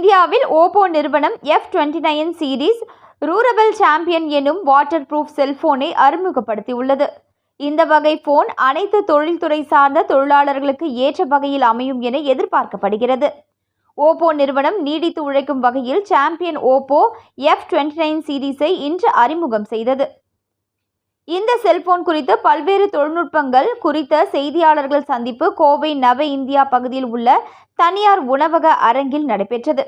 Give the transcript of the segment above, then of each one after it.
இந்தியாவில் ஓப்போ நிறுவனம் F twenty nine series durable champion எனும் வாட்டர் ப்ரூஃப் செல்போனை அறிமுகப்படுத்தியுள்ளது. இந்த வகை ஃபோன் அனைத்து தொழில்துறை சார்ந்த தொழிலாளர்களுக்கு ஏற்ற வகையில் அமையும் என எதிர்பார்க்கப்படுகிறது. ஓப்போ நிறுவனம் நீடித்து உழைக்கும் வகையில் champion Oppo F twenty nine சீரீஸை இன்று அறிமுகம் செய்தது. இந்த செல்போன் குறித்து பல்வேறு தொழில்நுட்பங்கள் குறித்த செய்தியாளர்கள் சந்திப்பு கோவை நவ இந்தியா பகுதியில் உள்ள தனியார் உணவக அரங்கில் நடைபெற்றது.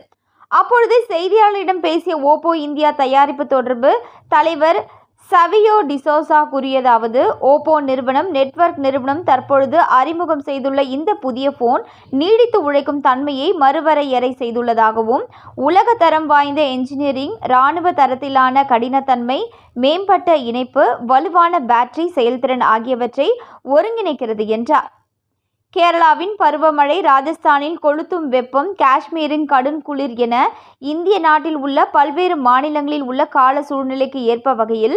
அப்பொழுது செய்தியாளரிடம் பேசிய ஓப்போ இந்தியா தயாரிப்பு தொடர்பு தலைவர் சவியோ டிசோசா கூறியதாவது ஓப்போ நிறுவனம் நெட்வொர்க் நிறுவனம் தற்பொழுது அறிமுகம் செய்துள்ள இந்த புதிய ஃபோன் நீடித்து உழைக்கும் தன்மையை மறுவரையறை செய்துள்ளதாகவும் உலக தரம் வாய்ந்த என்ஜினியரிங் இராணுவ தரத்திலான கடினத்தன்மை மேம்பட்ட இணைப்பு வலுவான பேட்டரி செயல்திறன் ஆகியவற்றை ஒருங்கிணைக்கிறது என்றார். கேரளாவின் பருவமழை ராஜஸ்தானில் கொளுத்தும் வெப்பம் காஷ்மீரின் கடும் குளிர் என இந்திய நாட்டில் உள்ள பல்வேறு மாநிலங்களில் உள்ள கால சூழ்நிலைக்கு ஏற்ப வகையில்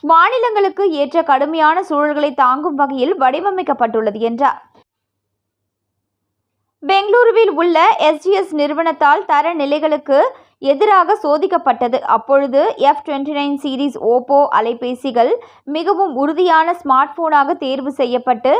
மாநிலங்களுக்கு ஏற்ற கடுமையான சூழல்களை தாங்கும் வகையில் வடிவமைக்கப்பட்டுள்ளது என்றார். பெங்களூருவில் உள்ள எஸ்ஜிஎஸ் நிறுவனத்தால் தர நிலைகளுக்கு எதிராக சோதிக்கப்பட்டது. அப்பொழுது F twenty nine series Oppo அலைபேசிகள் மிகவும் உறுதியான ஸ்மார்ட் போனாக தேர்வு செய்யப்பட்டு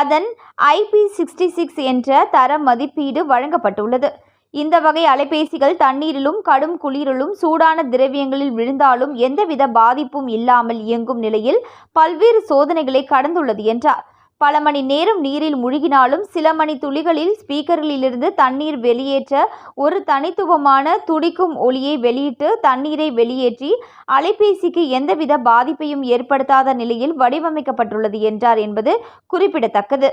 அதன் ஐபி சிக்ஸ்டி சிக்ஸ் என்ற தர மதிப்பீடு வழங்கப்பட்டுள்ளது. இந்த வகை அலைபேசிகள் தண்ணீரிலும் கடும் குளிரிலும் சூடான திரவியங்களில் விழுந்தாலும் எந்தவித பாதிப்பும் இல்லாமல் இயங்கும் நிலையில் பல்வேறு சோதனைகளை கடந்துள்ளது என்றார். பல மணி நேரம் நீரில் முழுகினாலும் சில மணி துளிகளில் ஸ்பீக்கர்களிலிருந்து தண்ணீர் வெளியேற்ற ஒரு தனித்துவமான துடிக்கும் ஒளியை வெளியிட்டு தண்ணீரை வெளியேற்றி அலைபேசிக்கு எந்தவித பாதிப்பையும் ஏற்படுத்தாத நிலையில் வடிவமைக்கப்பட்டுள்ளது என்றார் என்பது குறிப்பிடத்தக்கது.